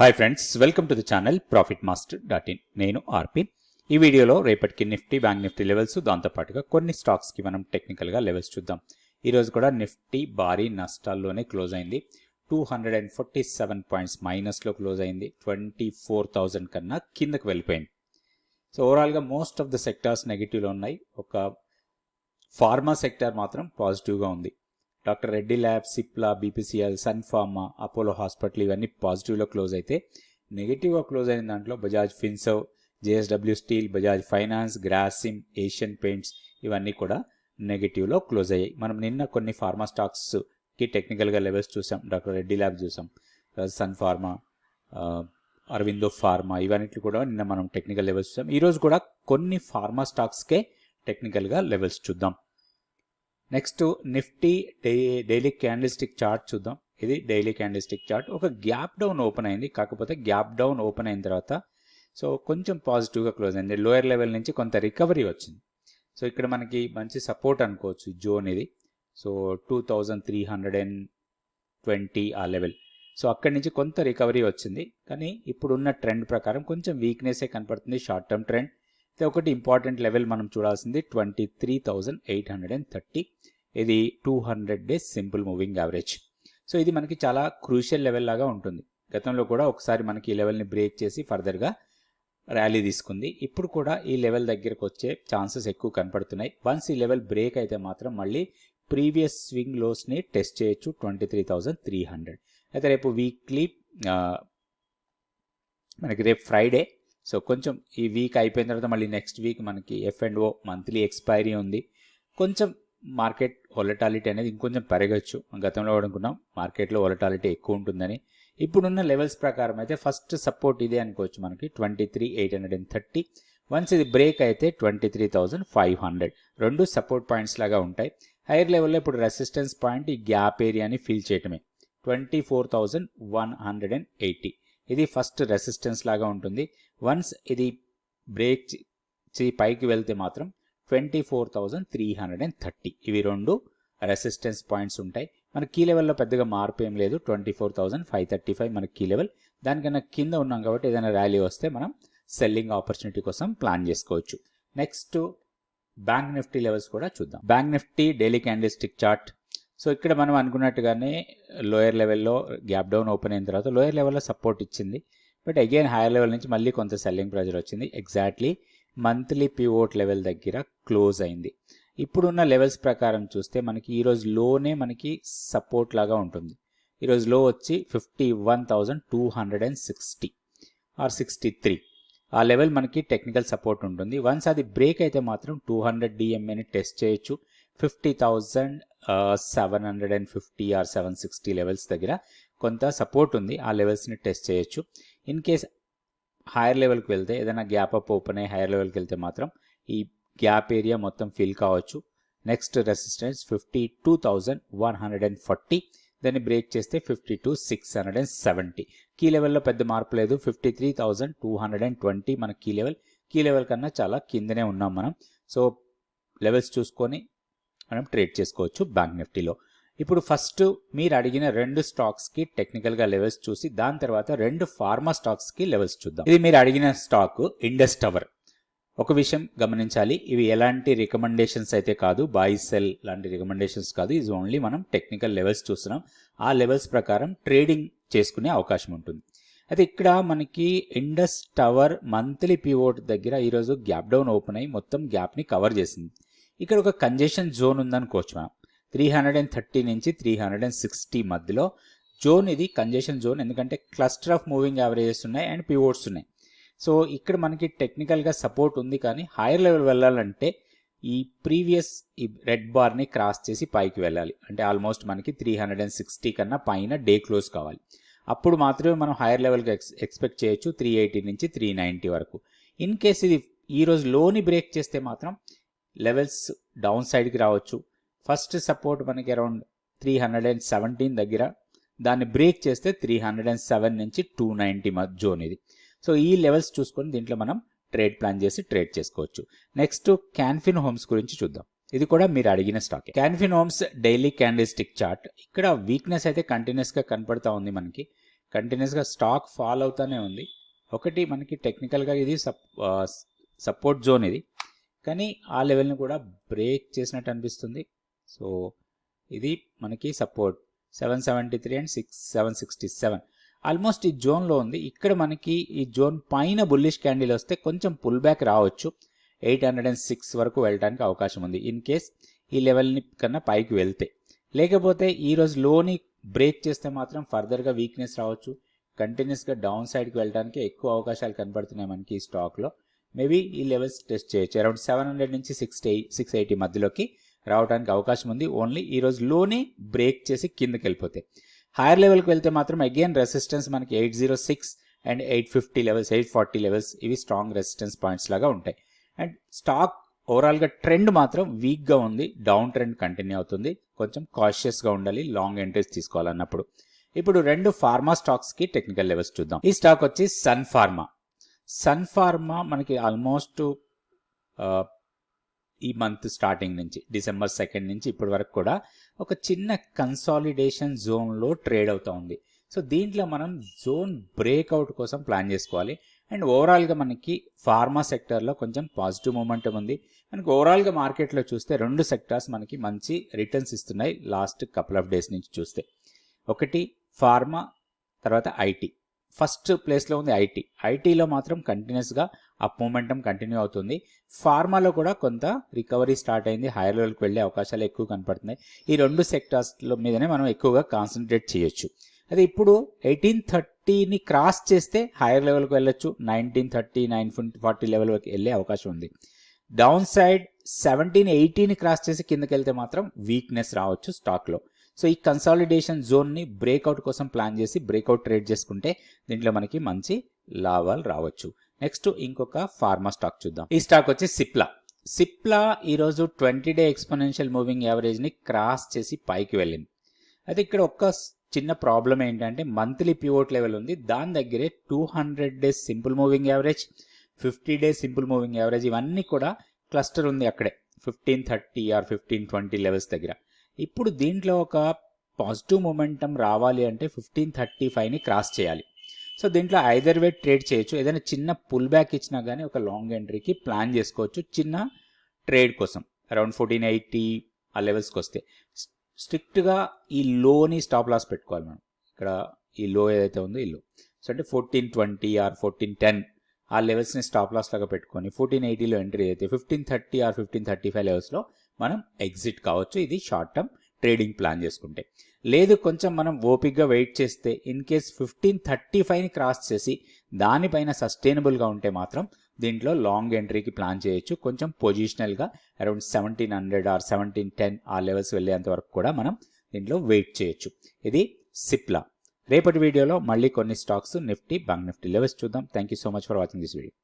Hi friends welcome to the channel profit master dot in నేను RP. ఈ వీడియోలో రేపటికి నిఫ్టీ బ్యాంక్ నిఫ్టీ లెవెల్స్ దాంతోపాటుగా కొన్ని స్టాక్స్కి మనం టెక్నికల్గా లెవెల్స్ చూద్దాం. ఈరోజు కూడా నిఫ్టీ భారీ నష్టాల్లోనే క్లోజ్ అయింది. Two hundred and forty seven points మైనస్లో close అయింది. ట్వంటీ ఫోర్ థౌజండ్ కన్నా కిందకు వెళ్ళిపోయింది. సో ఓవరాల్గా మోస్ట్ ఆఫ్ ద సెక్టార్స్ నెగిటివ్లో ఉన్నాయి. ఒక ఫార్మా సెక్టార్ మాత్రం పాజిటివ్గా ఉంది. Doctor Reddy lab Cipla BPCL Sun Pharma Apollo hospital ఇవన్నీ పాజిటివ్లో క్లోజ్ అయితే నెగిటివ్గా క్లోజ్ అయిన దాంట్లో Bajaj Finserv JSW steel Bajaj finance Grasim Asian paints ఇవన్నీ కూడా నెగిటివ్లో క్లోజ్ అయ్యాయి. మనం నిన్న కొన్ని ఫార్మా స్టాక్స్కి టెక్నికల్గా లెవెల్స్ చూసాం డాక్టర్ రెడ్డి ల్యాబ్ చూసాం. సన్ ఫార్మా అరవిందో ఫార్మా ఇవన్నిటి కూడా నిన్న మనం టెక్నికల్ లెవెల్స్ చూసాం. ఈరోజు కూడా కొన్ని ఫార్మా స్టాక్స్కే టెక్నికల్గా లెవెల్స్ చూద్దాం. Next Nifty day daily candlestick chart చూద్దాం. ఇది డైలీ క్యాండిల్స్టిక్ చార్ట్. ఒక గ్యాప్ డౌన్ ఓపెన్ అయింది. కాకపోతే గ్యాప్ డౌన్ ఓపెన్ అయిన తర్వాత సో కొంచెం పాజిటివ్గా క్లోజ్ అయింది. లోయర్ లెవెల్ నుంచి కొంత రికవరీ వచ్చింది. సో ఇక్కడ మనకి మంచి సపోర్ట్ అనుకోవచ్చు జోన్ ఇది. So two thousand three hundred and twenty ఆ లెవెల్. సో అక్కడి నుంచి కొంత రికవరీ వచ్చింది. కానీ ఇప్పుడున్న ట్రెండ్ ప్రకారం కొంచెం వీక్నెసే కనపడుతుంది. షార్ట్ టర్మ్ ట్రెండ్ ఒకటి ఇంపార్టెంట్ లెవెల్ మనం చూడాల్సింది twenty three thousand eight hundred and thirty. ఇది two hundred days simple moving average. So ఇది మనకి చాలా క్రూషియల్ లెవెల్ లాగా ఉంటుంది. గతంలో కూడా ఒకసారి మనకి ఈ లెవెల్ని బ్రేక్ చేసి ఫర్దర్గా ర్యాలీ తీసుకుంది. ఇప్పుడు కూడా ఈ లెవెల్ దగ్గరకు వచ్చే ఛాన్సెస్ ఎక్కువ కనపడుతున్నాయి. వన్స్ ఈ లెవెల్ బ్రేక్ అయితే మాత్రం మళ్ళీ ప్రీవియస్ స్వింగ్ లోస్ని టెస్ట్ చేయొచ్చు twenty three thousand three hundred. అయితే రేపు వీక్లీ మనకి రేపు ఫ్రైడే సో కొంచెం ఈ వీక్ అయిపోయిన తర్వాత మళ్ళీ నెక్స్ట్ వీక్ మనకి F and O monthly expiry ఉంది. కొంచెం మార్కెట్ ఒలటాలిటీ అనేది ఇంకొంచెం పెరగచ్చు. గతంలో కూడా అనుకున్నాం మార్కెట్లో ఒలటాలిటీ ఎక్కువ ఉంటుందని. ఇప్పుడున్న లెవెల్స్ ప్రకారం అయితే ఫస్ట్ సపోర్ట్ ఇదే అనుకోవచ్చు మనకి twenty three eight hundred and thirty once ఇది బ్రేక్ అయితే twenty three thousand five hundred రెండు సపోర్ట్ పాయింట్స్ లాగా ఉంటాయి. హైయర్ లెవెల్లో ఇప్పుడు రెసిస్టెన్స్ పాయింట్ ఈ గ్యాప్ ఏరియాని ఫిల్ చేయటమే. Twenty four thousand one hundred and eighty ఇది ఫస్ట్ రెసిస్టెన్స్ లాగా ఉంటుంది. వన్స్ ఇది బ్రేక్ పైకి వెళ్తే మాత్రం twenty four thousand three hundred and thirty ఇవి రెండు రెసిస్టెన్స్ పాయింట్స్ ఉంటాయి. మన కీ లెవెల్లో పెద్దగా మార్పు ఏం లేదు. Twenty four thousand five thirty five మన కీ లెవెల్ దానికన్నా కింద ఉన్నాం కాబట్టి ఏదైనా ర్యాలీ వస్తే మనం సెల్లింగ్ ఆపర్చునిటీ కోసం ప్లాన్ చేసుకోవచ్చు. నెక్స్ట్ బ్యాంక్ నిఫ్టీ లెవెల్స్ కూడా చూద్దాం. Bank Nifty daily candlestick chart so ఇక్కడ మనం అనుకున్నట్టుగానే లోయర్ లెవెల్లో గ్యాప్ డౌన్ ఓపెన్ అయిన తర్వాత లోయర్ లెవెల్లో సపోర్ట్ ఇచ్చింది. బట్ అగైన్ హైయర్ లెవెల్ నుంచి మళ్ళీ కొంత సెల్లింగ్ ప్రెజర్ వచ్చింది. ఎగ్జాక్ట్లీ మంత్లీ పివోట్ లెవెల్ దగ్గర క్లోజ్ అయింది. ఇప్పుడున్న లెవెల్స్ ప్రకారం చూస్తే మనకి ఈరోజు లోనే మనకి సపోర్ట్ లాగా ఉంటుంది. ఈరోజు లో వచ్చి fifty one thousand two hundred and sixty or sixty three ఆ లెవెల్ మనకి టెక్నికల్ సపోర్ట్ ఉంటుంది. వన్స్ అది బ్రేక్ అయితే మాత్రం టూ హండ్రెడ్ డిఎంఏని టెస్ట్ చేయొచ్చు. Fifty thousand seven hundred and fifty or seven sixty levels దగ్గర కొంత సపోర్ట్ ఉంది. ఆ లెవెల్స్ని టెస్ట్ చేయొచ్చు. ఇన్ కేస్ హైయర్ లెవెల్కి వెళ్తే ఏదైనా గ్యాప్ అప్ ఓపెన్ అయ్యి హైయర్ లెవెల్కి వెళ్తే మాత్రం ఈ గ్యాప్ ఏరియా మొత్తం ఫిల్ కావచ్చు. Next resistance fifty two thousand one hundred and forty దాన్ని బ్రేక్ చేస్తే fifty two six hundred and seventy key లెవెల్లో పెద్ద మార్పు లేదు. Fifty three thousand two hundred and twenty మన కీ లెవెల్ కీ లెవెల్ కన్నా చాలా కిందనే ఉన్నాం మనం. సో లెవెల్స్ చూసుకొని మనం ట్రేడ్ చేసుకోవచ్చు బ్యాంక్ నిఫ్టీలో ఇప్పుడు ఫస్ట్ మీరు అడిగిన రెండు స్టాక్స్కి టెక్నికల్గా లెవెల్స్ చూసి దాని తర్వాత రెండు ఫార్మా స్టాక్స్కి లెవెల్స్ చూద్దాం. ఇది మీరు అడిగిన స్టాక్ ఇండస్ టవర్ ఒక విషయం గమనించాలి ఇవి ఎలాంటి రికమెండేషన్స్ అయితే కాదు బాయ్ సెల్ లాంటి రికమెండేషన్స్ కాదు ఇది ఓన్లీ మనం టెక్నికల్ లెవెల్స్ చూస్తున్నాం. ఆ లెవెల్స్ ప్రకారం ట్రేడింగ్ చేసుకునే అవకాశం ఉంటుంది. అయితే ఇక్కడ మనకి ఇండస్ టవర్ మంత్లీ పివోట్ దగ్గర ఈరోజు గ్యాప్ డౌన్ ఓపెన్ అయ్యి మొత్తం గ్యాప్ని కవర్ చేసింది. ఇక్కడ ఒక కంజెషన్ జోన్ ఉందనుకోవచ్చు మనం త్రీ హండ్రెడ్ అండ్ థర్టీ నుంచి త్రీ హండ్రెడ్ అండ్ సిక్స్టీ మధ్యలో జోన్ ఇది కంజెషన్ జోన్ ఎందుకంటే క్లస్టర్ ఆఫ్ మూవింగ్ యావరేజెస్ ఉన్నాయి అండ్ పివోట్స్ ఉన్నాయి. సో ఇక్కడ మనకి టెక్నికల్గా సపోర్ట్ ఉంది కానీ హైయర్ లెవెల్ వెళ్ళాలంటే ఈ ప్రీవియస్ ఈ రెడ్ బార్ని క్రాస్ చేసి పైకి వెళ్ళాలి. అంటే ఆల్మోస్ట్ మనకి త్రీ హండ్రెడ్ అండ్ సిక్స్టీ కన్నా పైన డే క్లోజ్ కావాలి. అప్పుడు మాత్రమే మనం హైయర్ లెవెల్కి ఎక్స్ ఎక్స్పెక్ట్ చేయొచ్చు త్రీ ఎయిటీ నుంచి త్రీ నైంటీ వరకు. ఇన్ కేస్ ఇది ఈరోజు లోని బ్రేక్ చేస్తే మాత్రం లెవెల్స్ డౌన్ సైడ్కి రావచ్చు. ఫస్ట్ సపోర్ట్ మనకి around three hundred and seventeen దగ్గర. దాన్ని బ్రేక్ చేస్తే త్రీ హండ్రెడ్ అండ్ సెవెన్ నుంచి టూ నైంటీ మధ్య జోన్ ఇది సో ఈ లెవెల్స్ చూసుకొని దీంట్లో మనం ట్రేడ్ ప్లాన్ చేసి ట్రేడ్ చేసుకోవచ్చు. నెక్స్ట్ క్యాన్ఫిన్ హోమ్స్ గురించి చూద్దాం. ఇది కూడా మీరు అడిగిన stock. Canfin homes daily candle stick chart. ఇక్కడ వీక్నెస్ అయితే కంటిన్యూస్గా కనపడతా ఉంది మనకి. కంటిన్యూస్గా స్టాక్ ఫాల్ అవుతూనే ఉంది. ఒకటి మనకి టెక్నికల్గా ఇది సప్ సపోర్ట్ జోన్ ఇది. కానీ ఆ లెవెల్ని కూడా బ్రేక్ చేసినట్టు అనిపిస్తుంది. సో ఇది మనకి support. Seven seventy three and six seven sixty seven. Almost ఈ జోన్లో ఉంది. ఇక్కడ మనకి ఈ జోన్ పైన బుల్లిష్ క్యాండిల్ వస్తే కొంచెం పుల్ బ్యాక్ రావచ్చు. ఎయిట్ హండ్రెడ్ అండ్ సిక్స్ వరకు వెళ్ళడానికి అవకాశం ఉంది. ఇన్ కేస్ ఈ లెవెల్ని కన్నా పైకి వెళ్తే. లేకపోతే ఈరోజు లోని బ్రేక్ చేస్తే మాత్రం ఫర్దర్గా వీక్నెస్ రావచ్చు. కంటిన్యూస్గా డౌన్ సైడ్కి వెళ్ళడానికి ఎక్కువ అవకాశాలు కనబడుతున్నాయి మనకి ఈ స్టాక్లో. మేబీ ఈ లెవెల్స్ టెస్ట్ చేయొచ్చు. అరౌండ్ సెవెన్ హండ్రెడ్ నుంచి సిక్స్ సిక్స్ ఎయిటీ మధ్యలోకి రావడానికి అవకాశం ఉంది. ఓన్లీ ఈరోజు లోని బ్రేక్ చేసి కిందకి వెళ్ళిపోతాయి హైయర్ లెవెల్కి వెళ్తే మాత్రం అగైన్ రెసిస్టెన్స్ మనకి eight zero six and eight fifty levels eight forty levels ఇవి స్ట్రాంగ్ రెసిస్టెన్స్ పాయింట్స్ లాగా ఉంటాయి. అండ్ స్టాక్ ఓవరాల్గా ట్రెండ్ మాత్రం వీక్గా ఉంది. డౌన్ ట్రెండ్ కంటిన్యూ అవుతుంది. కొంచెం కాషియస్గా ఉండాలి. లాంగ్ ఎంట్రీస్ తీసుకోవాలన్నప్పుడు. ఇప్పుడు రెండు ఫార్మా స్టాక్స్కి టెక్నికల్ లెవెల్స్ చూద్దాం. ఈ స్టాక్ వచ్చి సన్ ఫార్మా సన్ ఫార్మా మనకి ఆల్మోస్ట్ ఈ మంత్ స్టార్టింగ్ నుంచి డిసెంబర్ సెకండ్ నుంచి ఇప్పటి వరకు కూడా ఒక చిన్న కన్సాలిడేషన్ జోన్లో ట్రేడ్ అవుతూ ఉంది. సో దీంట్లో మనం జోన్ బ్రేక్అవుట్ కోసం ప్లాన్ చేసుకోవాలి. అండ్ ఓవరాల్గా మనకి ఫార్మా సెక్టర్లో కొంచెం పాజిటివ్ మూమెంటం ఉంది. మనకి ఓవరాల్గా మార్కెట్లో చూస్తే రెండు సెక్టార్స్ మనకి మంచి రిటర్న్స్ ఇస్తున్నాయి లాస్ట్ కపుల్ ఆఫ్ డేస్ నుంచి చూస్తే. ఒకటి ఫార్మా తర్వాత ఐటీ. ఫస్ట్ ప్లేస్లో ఉంది ఐటీ. ఐటీలో మాత్రం కంటిన్యూస్గా అప్ మూమెంటం కంటిన్యూ అవుతుంది. ఫార్మాలో కూడా కొంత రికవరీ స్టార్ట్ అయింది. హైయర్ లెవెల్కి వెళ్ళే అవకాశాలు ఎక్కువ కనపడుతున్నాయి. ఈ రెండు సెక్టార్స్ల మీదనే మనం ఎక్కువగా కాన్సన్ట్రేట్ చేయొచ్చు. అదే ఇప్పుడు ఎయిటీన్ థర్టీని క్రాస్ చేస్తే హైయర్ లెవెల్కి వెళ్ళొచ్చు. Nineteen thirty nine forty level వరకు వెళ్ళే అవకాశం ఉంది. డౌన్ సైడ్ సెవెంటీన్ ఎయిటీని క్రాస్ చేసి కిందకి వెళ్తే మాత్రం వీక్నెస్ రావచ్చు స్టాక్లో సో ఈ కన్సాలిడేషన్ జోన్ని బ్రేక్అవుట్ కోసం ప్లాన్ చేసి బ్రేక్అవుట్ ట్రేడ్ చేసుకుంటే దీంట్లో మనకి మంచి లాభాలు రావచ్చు. నెక్స్ట్ ఇంకొక ఫార్మా స్టాక్ చూద్దాం. ఈ స్టాక్ వచ్చి సిప్లా సిప్లా ఈరోజు ట్వంటీ డే ఎక్స్పోనెన్షియల్ మూవింగ్ యావరేజ్ని క్రాస్ చేసి పైకి వెళ్ళింది. అయితే ఇక్కడ ఒక్క చిన్న ప్రాబ్లం ఏంటంటే మంత్లీ పివోట్ లెవెల్ ఉంది. దాని దగ్గరే two hundred days simple moving average fifty days simple moving average ఇవన్నీ కూడా క్లస్టర్ ఉంది అక్కడే. Fifteen thirty or fifteen twenty levels దగ్గర. ఇప్పుడు దీంట్లో ఒక పాజిటివ్ మొమెంటం రావాలి అంటే ఫిఫ్టీన్ థర్టీ ఫైవ్ని క్రాస్ చేయాలి. సో దీంట్లో ఐదర్ వే ట్రేడ్ చేయొచ్చు. ఏదైనా చిన్న పుల్ బ్యాక్ ఇచ్చినా కానీ ఒక లాంగ్ ఎంట్రీకి ప్లాన్ చేసుకోవచ్చు. చిన్న ట్రేడ్ కోసం. అరౌండ్ ఫోర్టీన్ ఎయిటీ ఆ లెవెల్స్కి వస్తే. స్ట్రిక్ట్గా ఈ లోని స్టాప్ లాస్ పెట్టుకోవాలి మనం. ఇక్కడ ఈ లో ఏదైతే ఉందో ఈ లో సో అంటే fourteen twenty or fourteen ten ఆ లెవెల్స్ని స్టాప్ లాస్ లాగా పెట్టుకొని ఫోర్టీన్ ఎయిటీలో ఎంట్రీ అయితే fifteen thirty or fifteen thirty five లెవెల్స్లో మనం ఎగ్జిట్ కావచ్చు. ఇది షార్ట్ టర్మ్ ట్రేడింగ్ ప్లాన్ చేసుకుంటే. లేదు కొంచెం మనం ఓపిక్గా వెయిట్ చేస్తే ఇన్ కేస్ ఫిఫ్టీన్ థర్టీ ఫైవ్ని క్రాస్ చేసి దానిపైన సస్టైనబుల్గా ఉంటే మాత్రం దీంట్లో లాంగ్ ఎంట్రీకి ప్లాన్ చేయొచ్చు. కొంచెం పొజిషనల్గా around seventeen hundred or seventeen ten ఆ లెవెల్స్ వెళ్ళేంత వరకు కూడా మనం దీంట్లో వెయిట్ చేయొచ్చు. ఇది సిప్లా రేపటి వీడియోలో మళ్ళీ కొన్ని stocks Nifty bank Nifty levels చూద్దాం. Thank you so much for watching this video